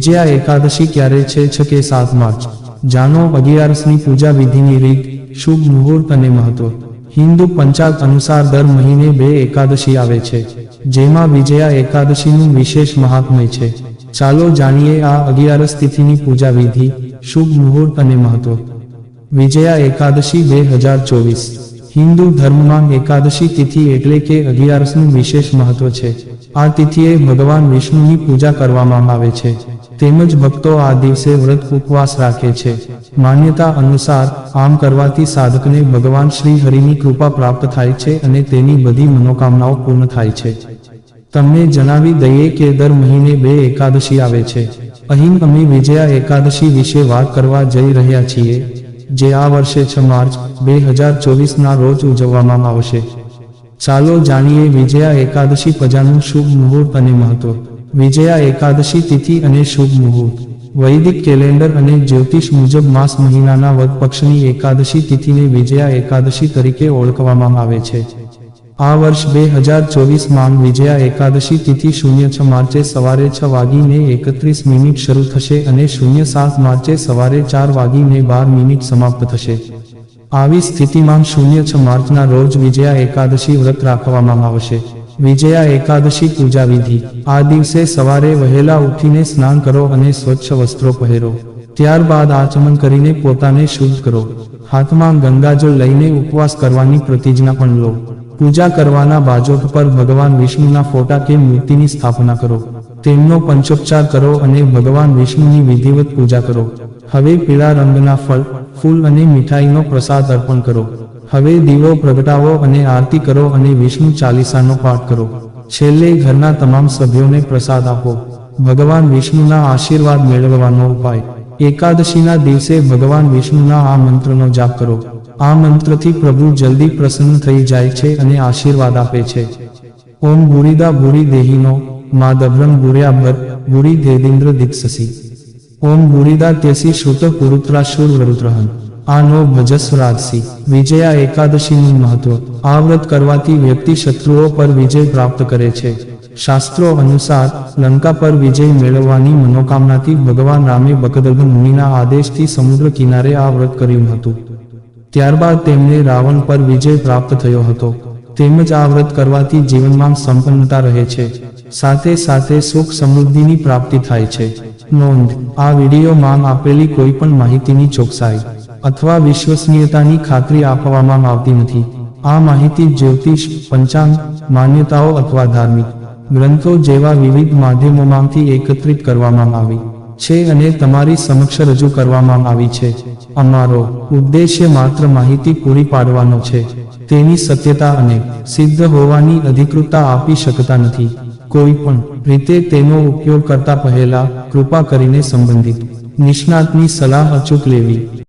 વિજયા એકાદશી ક્યારે છે છ કે સાત માર્ચ. જાણો અગિયારસની પૂજા વિધિની રીત, શુભ મુહૂર્ત અને મહત્વ. હિન્દુ પંચાગ અનુસાર દર મહિને બે એકાદશી આવે છે, જેમાં વિજયા એકાદશીનું વિશેષ મહાત્મય છે. ચાલો જાણીએ આ અગિયારસ તિથિની પૂજા વિધિ, શુભ મુહૂર્ત અને મહત્વ. વિજયા એકાદશી બે હજાર ચોવીસ. હિન્દુ ધર્મમાં એકાદશી તિથિ એટલે કે અગિયારસનું વિશેષ મહત્વ છે. આ તિથિએ ભગવાન વિષ્ણુની પૂજા કરવામાં આવે છે. તેમજ ભક્તો આ દિવસે વ્રત ઉપવાસ રાખે છે. માન્યતા અનુસાર આમ કરવાથી સાધકને ભગવાન શ્રી હરિની કૃપા પ્રાપ્ત થાય છે અને તેની બધી મનોકામનાઓ પૂર્ણ થાય છે. તમને જણાવી દઈએ કે દર મહિને બે એકાદશી આવે છે. અહીં અમે વિજયા એકાદશી વિશે વાત કરવા જઈ રહ્યા છીએ. જે આ વર્ષે છ માર્ચ બે હજાર ચોવીસના રોજ ઉજવવામાં આવશે. ચાલો જાણીએ વિજયા એકાદશી પ્રજાનું શુભ મુહૂર્ત અને મહત્વ. વિજયા એકાદશી તિથિ અને શુભ મુહૂર્ત. વૈદિક કેલેન્ડર અને જ્યોતિષ મુજબ માસ મહિનાના વધ પક્ષની એકાદશી તિથિને વિજયા એકાદશી તરીકે ઓળખવામાં આવે છે. આ વર્ષ બે હજાર ચોવીસમાં વિજયા એકાદશી તિથિ શૂન્ય છ માર્ચે સવારે છ વાગીને એકત્રીસ મિનિટ શરૂ થશે અને શૂન્ય સાત માર્ચે સવારે ચાર વાગીને બાર મિનિટ સમાપ્ત થશે. આવી સ્થિતિમાં શૂન્ય છ માર્ચના રોજ વિજયા એકાદશી વ્રત રાખવામાં આવશે. વિજયા એકાદશી પૂજા વિધિ. આ દિવસે સવારે વહેલા ઉઠીને સ્નાન કરો અને સ્વચ્છ વસ્ત્રો પહેરો. ત્યારબાદ આચમન કરીને પોતાને શુદ્ધ કરો. હાથમાં ગંગાજળ લઈને ઉપવાસ કરવાની પ્રતિજ્ઞા પણ લો. પૂજા કરવાના બાજોટ પર ભગવાન વિષ્ણુના ફોટા કે મૂર્તિની સ્થાપના કરો? તેમનો પંચોપચાર કરો અને ભગવાન વિષ્ણુની વિધિવત પૂજા કરો. હવે પીળા રંગના ફળ, ફૂલ અને મીઠાઈનો પ્રસાદ અર્પણ કરો. હવે દીવો પ્રગટાવો અને આરતી કરો અને વિષ્ણુ ચાલીસાનો પાઠ કરો. છેલ્લે ઘરના તમામ સભ્યોને પ્રસાદ આપો. ભગવાન વિષ્ણુના આશીર્વાદ મેળવવાનો ઉપાય. એકાદશીના દિવસે ભગવાન વિષ્ણુના આ મંત્રનો જાપ કરો. આ મંત્રથી પ્રભુ જલ્દી પ્રસન્ન થઈ જાય છે અને આશીર્વાદ આપે છે. ઓમ બુરીદા બુરી દેહીનો, મા દભ્રમ બુર્યાભર બુરી દેદિન્દ્ર દીક્ષસી. ઓમ બુરીદા તેસી શ્રુત પુરુત્રાશુર વરુદ્રહન. આ નો ભજસ્વરાજસી વિજયા એકાદશીનું મહત્વ. આ વ્રત કરવાથી વ્યક્તિ શત્રુઓ પર વિજય પ્રાપ્ત કરે છે. શાસ્ત્રો અનુસાર, લંકા પર વિજય મેળવવાની મનોકામનાથી ભગવાન રામે બકદર્ભ મુનિના આદેશથી સમુદ્ર કિનારે આ વ્રત કર્યું હતું. ત્યારબાદ તેમને રાવણ પર વિજય પ્રાપ્ત થયો હતો. તેમજ આ વ્રત કરવાથી જીવનમાં સંપન્નતા રહે છે. સાથે સાથે સુખ સમૃદ્ધિની પ્રાપ્તિ થાય છે. નોંધ, આ વિડીયોમાં આપેલી કોઈ પણ માહિતીની ચોકસાઈ અથવા વિશ્વસનીયતાની ખાતરી આપવામાં આવતી નથી. આ માહિતી જ્યોતિષ, પંચાંગ, માન્યતાઓ અથવા ધાર્મિક ગ્રંથો જેવા વિવિધ માધ્યમોમાંથી એકત્રિત કરવામાં આવી. છે અને તમારી સમક્ષ રજૂ કરવામાં આવી છે. અમારો ઉદ્દેશ્ય માત્ર માહિતી પૂરી પાડવાનો છે. તેની સત્યતા અને સિદ્ધ હોવાની અધિકૃતતા આપી શકતા નથી. કોઈ પણ રીતે તેનો ઉપયોગ કરતા પહેલા કૃપા કરીને સંબંધિત નિષ્ણાતની સલાહ અચૂક લેવી.